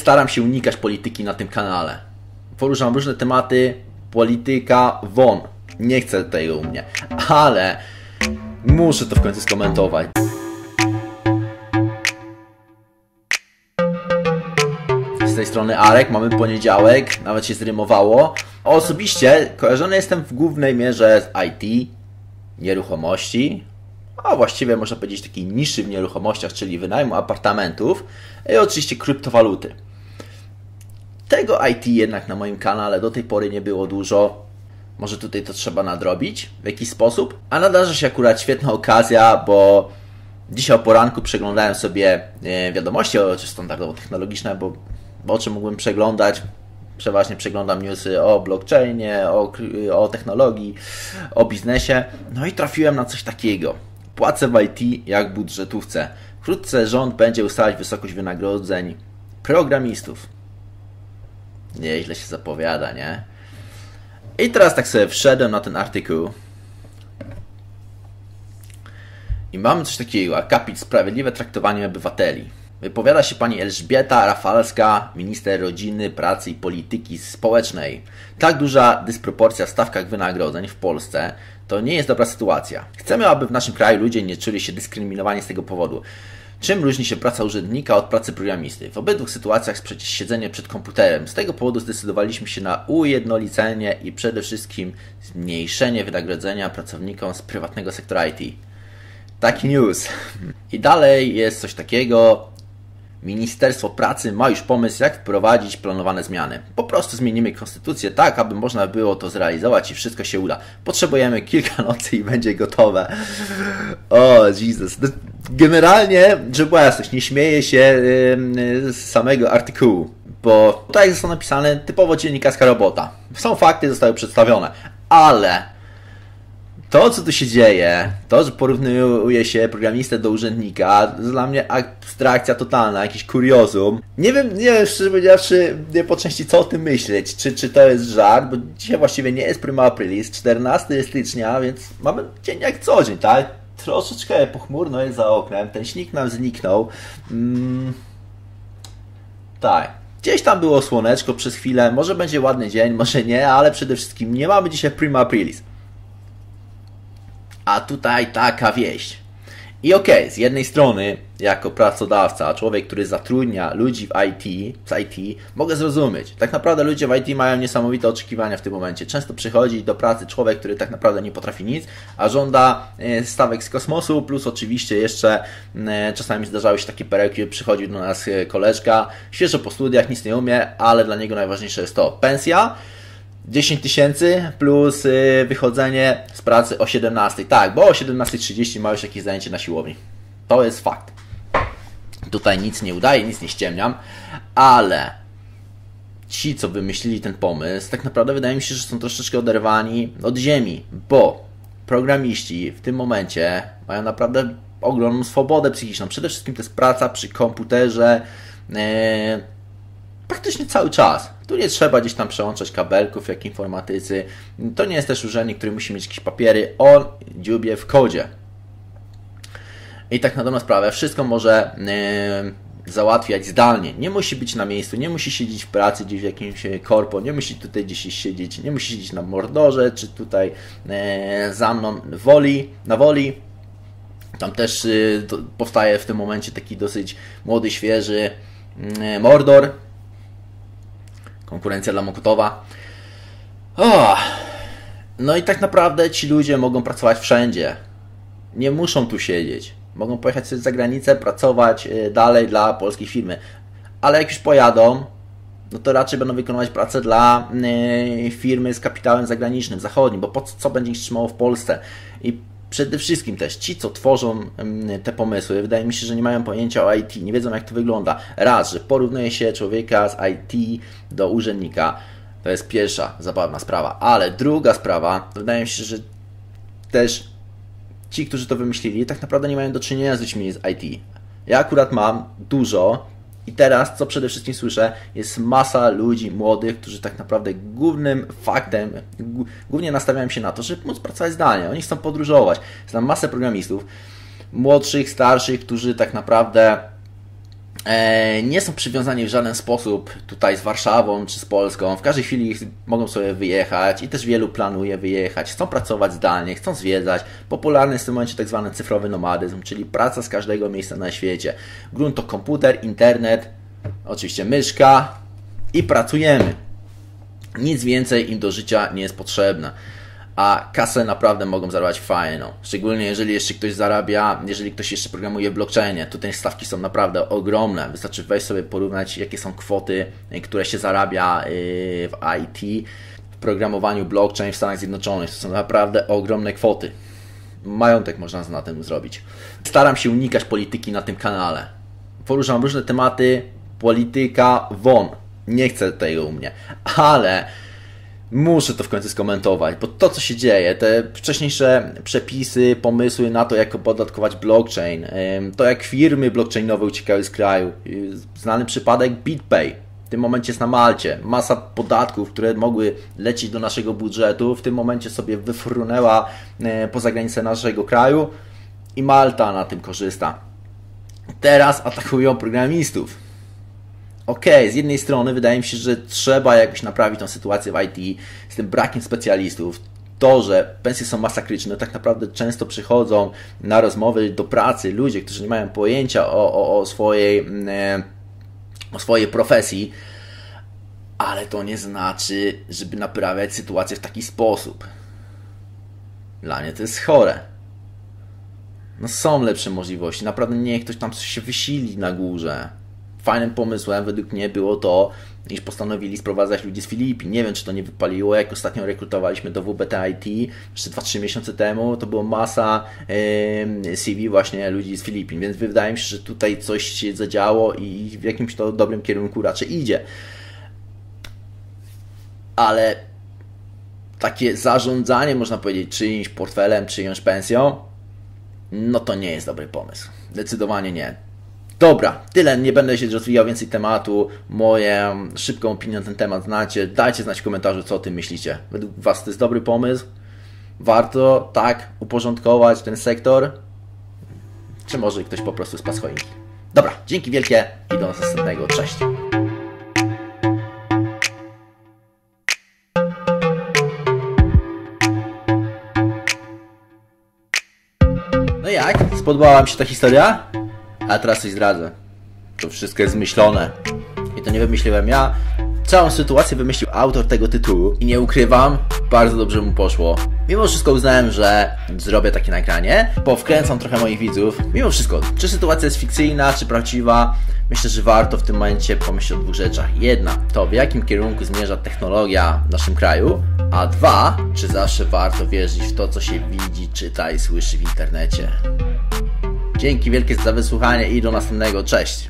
Staram się unikać polityki na tym kanale. Poruszam różne tematy, polityka won. Nie chcę tego u mnie, ale muszę to w końcu skomentować. Z tej strony Arek, mamy poniedziałek, nawet się zrymowało. Osobiście kojarzony jestem w głównej mierze z IT, nieruchomości, a właściwie można powiedzieć takiej niszy w nieruchomościach, czyli wynajmu apartamentów i oczywiście kryptowaluty. Tego IT jednak na moim kanale do tej pory nie było dużo. Może tutaj to trzeba nadrobić w jakiś sposób. A nadarza się akurat świetna okazja, bo dzisiaj o poranku przeglądałem sobie e, wiadomości, czy standardowo technologiczne, bo, bo o czym mógłbym przeglądać. Przeważnie przeglądam newsy o blockchainie, o, o technologii, o biznesie. No i trafiłem na coś takiego. Płacę w IT jak budżetówce. Wkrótce rząd będzie ustalać wysokość wynagrodzeń programistów. Nieźle się zapowiada, nie? I teraz tak sobie wszedłem na ten artykuł. I mamy coś takiego, akapit Sprawiedliwe traktowanie obywateli. Wypowiada się pani Elżbieta Rafalska, minister rodziny, pracy i polityki społecznej. Tak duża dysproporcja w stawkach wynagrodzeń w Polsce to nie jest dobra sytuacja. Chcemy, aby w naszym kraju ludzie nie czuli się dyskryminowani z tego powodu. Czym różni się praca urzędnika od pracy programisty? W obydwu sytuacjach przecież siedzenie przed komputerem. Z tego powodu zdecydowaliśmy się na ujednolicenie i przede wszystkim zmniejszenie wynagrodzenia pracownikom z prywatnego sektora IT. Taki news. I dalej jest coś takiego. Ministerstwo Pracy ma już pomysł, jak wprowadzić planowane zmiany. Po prostu zmienimy konstytucję tak, aby można było to zrealizować i wszystko się uda. Potrzebujemy kilka nocy i będzie gotowe. O, Jesus. No, generalnie, żeby była jasność, nie śmieję się z samego artykułu, bo tutaj zostało napisane typowo dziennikarska robota. Są fakty, zostały przedstawione, ale to, co tu się dzieje, to, że porównuje się programistę do urzędnika, to dla mnie abstrakcja totalna, jakiś kuriozum. Nie wiem, nie wiem, szczerze powiedziawszy, nie po części co o tym myśleć. Czy, czy to jest żart, bo dzisiaj właściwie nie jest prima aprilis, 14 stycznia, więc mamy dzień jak co dzień, tak? Troszeczkę pochmurno jest za oknem, ten śnieg nam zniknął. Mm. Tak. Gdzieś tam było słoneczko przez chwilę, może będzie ładny dzień, może nie, ale przede wszystkim nie mamy dzisiaj prima aprilis. A tutaj taka wieść. I okej, okay, z jednej strony, jako pracodawca, człowiek, który zatrudnia ludzi w IT, z IT, mogę zrozumieć. Tak naprawdę ludzie w IT mają niesamowite oczekiwania w tym momencie. Często przychodzi do pracy człowiek, który tak naprawdę nie potrafi nic, a żąda e, stawek z kosmosu, plus oczywiście jeszcze e, czasami zdarzały się takie perełki, przychodził do nas e, koleżka, świeżo po studiach, nic nie umie, ale dla niego najważniejsze jest to pensja, 10 tysięcy plus y, wychodzenie z pracy o 17. Tak, bo o 17.30 ma już jakieś zajęcie na siłowni. To jest fakt. Tutaj nic nie udaje, nic nie ściemniam, ale ci, co wymyślili ten pomysł, tak naprawdę wydaje mi się, że są troszeczkę oderwani od ziemi, bo programiści w tym momencie mają naprawdę ogromną swobodę psychiczną. Przede wszystkim to jest praca przy komputerze e, praktycznie cały czas. Tu nie trzeba gdzieś tam przełączać kabelków jak informatycy. To nie jest też urzędnik, który musi mieć jakieś papiery. On dziubie w kodzie. I tak na dobrą sprawę, wszystko może yy, załatwiać zdalnie. Nie musi być na miejscu, nie musi siedzieć w pracy gdzieś w jakimś korpo, nie musi tutaj gdzieś siedzieć, nie musi siedzieć na mordorze, czy tutaj yy, za mną woli, na woli. Tam też yy, powstaje w tym momencie taki dosyć młody, świeży Mordor, konkurencja dla Mokotowa. Oh. No i tak naprawdę ci ludzie mogą pracować wszędzie. Nie muszą tu siedzieć. Mogą pojechać sobie za granicę, pracować y, dalej dla polskiej firmy. Ale jak już pojadą, no to raczej będą wykonywać pracę dla y, firmy z kapitałem zagranicznym, zachodnim, bo po co będzie ich trzymało w Polsce? I przede wszystkim też ci, co tworzą te pomysły, wydaje mi się, że nie mają pojęcia o IT, nie wiedzą jak to wygląda. Raz, że porównuje się człowieka z IT do urzędnika. To jest pierwsza zabawna sprawa. Ale druga sprawa, wydaje mi się, że też ci, którzy to wymyślili, tak naprawdę nie mają do czynienia z ludźmi z IT. Ja akurat mam dużo i teraz, co przede wszystkim słyszę, jest masa ludzi młodych, którzy tak naprawdę głównym faktem, głównie nastawiają się na to, żeby móc pracować zdalnie. Oni chcą podróżować. Znam masę programistów, młodszych, starszych, którzy tak naprawdę nie są przywiązani w żaden sposób tutaj z Warszawą czy z Polską. W każdej chwili mogą sobie wyjechać i też wielu planuje wyjechać. Chcą pracować zdalnie, chcą zwiedzać. Popularny jest w tym momencie tak zwany cyfrowy nomadyzm, czyli praca z każdego miejsca na świecie. Grunt to komputer, internet, oczywiście myszka i pracujemy. Nic więcej im do życia nie jest potrzebne a kasę naprawdę mogą zarabiać fajną. Szczególnie jeżeli jeszcze ktoś zarabia, jeżeli ktoś jeszcze programuje blockchainie. Tutaj stawki są naprawdę ogromne. Wystarczy wejść sobie porównać, jakie są kwoty, y, które się zarabia y, w IT, w programowaniu blockchain w Stanach Zjednoczonych. To są naprawdę ogromne kwoty. Majątek można na tym zrobić. Staram się unikać polityki na tym kanale. Poruszam różne tematy. Polityka won. Nie chcę tego u mnie. Ale Muszę to w końcu skomentować, bo to, co się dzieje, te wcześniejsze przepisy, pomysły na to, jak opodatkować blockchain, to jak firmy blockchainowe uciekały z kraju. Znany przypadek BitPay. W tym momencie jest na Malcie. Masa podatków, które mogły lecieć do naszego budżetu, w tym momencie sobie wyfrunęła e, poza granicę naszego kraju i Malta na tym korzysta. Teraz atakują programistów ok, z jednej strony wydaje mi się, że trzeba jakoś naprawić tą sytuację w IT z tym brakiem specjalistów. To, że pensje są masakryczne, tak naprawdę często przychodzą na rozmowy do pracy ludzie, którzy nie mają pojęcia o, o, o swojej, mm, e, o swojej profesji, ale to nie znaczy, żeby naprawiać sytuację w taki sposób. Dla mnie to jest chore. No są lepsze możliwości. Naprawdę nie ktoś tam się wysili na górze fajnym pomysłem według mnie było to, iż postanowili sprowadzać ludzi z Filipin. Nie wiem, czy to nie wypaliło. Jak ostatnio rekrutowaliśmy do WBT IT, jeszcze 2-3 miesiące temu, to było masa yy, CV właśnie ludzi z Filipin, więc wydaje mi się, że tutaj coś się zadziało i w jakimś to dobrym kierunku raczej idzie. Ale takie zarządzanie, można powiedzieć, czyimś portfelem, czyjąś pensją, no to nie jest dobry pomysł. Zdecydowanie nie. Dobra, tyle, nie będę się rozwijał więcej tematu. Moje szybką opinię na ten temat znacie. Dajcie znać w komentarzu, co o tym myślicie. Według Was to jest dobry pomysł? Warto tak uporządkować ten sektor? Czy może ktoś po prostu z choinki? Dobra, dzięki wielkie i do następnego. Cześć! No jak? Spodobała mi się ta historia? A teraz coś zdradzę. To wszystko jest zmyślone. I to nie wymyśliłem ja. Całą sytuację wymyślił autor tego tytułu i nie ukrywam, bardzo dobrze mu poszło. Mimo wszystko uznałem, że zrobię takie nagranie, bo wkręcam trochę moich widzów. Mimo wszystko, czy sytuacja jest fikcyjna, czy prawdziwa, myślę, że warto w tym momencie pomyśleć o dwóch rzeczach. Jedna, to w jakim kierunku zmierza technologia w naszym kraju, a dwa, czy zawsze warto wierzyć w to, co się widzi, czyta i słyszy w internecie. Dzięki wielkie za wysłuchanie i do następnego. Cześć!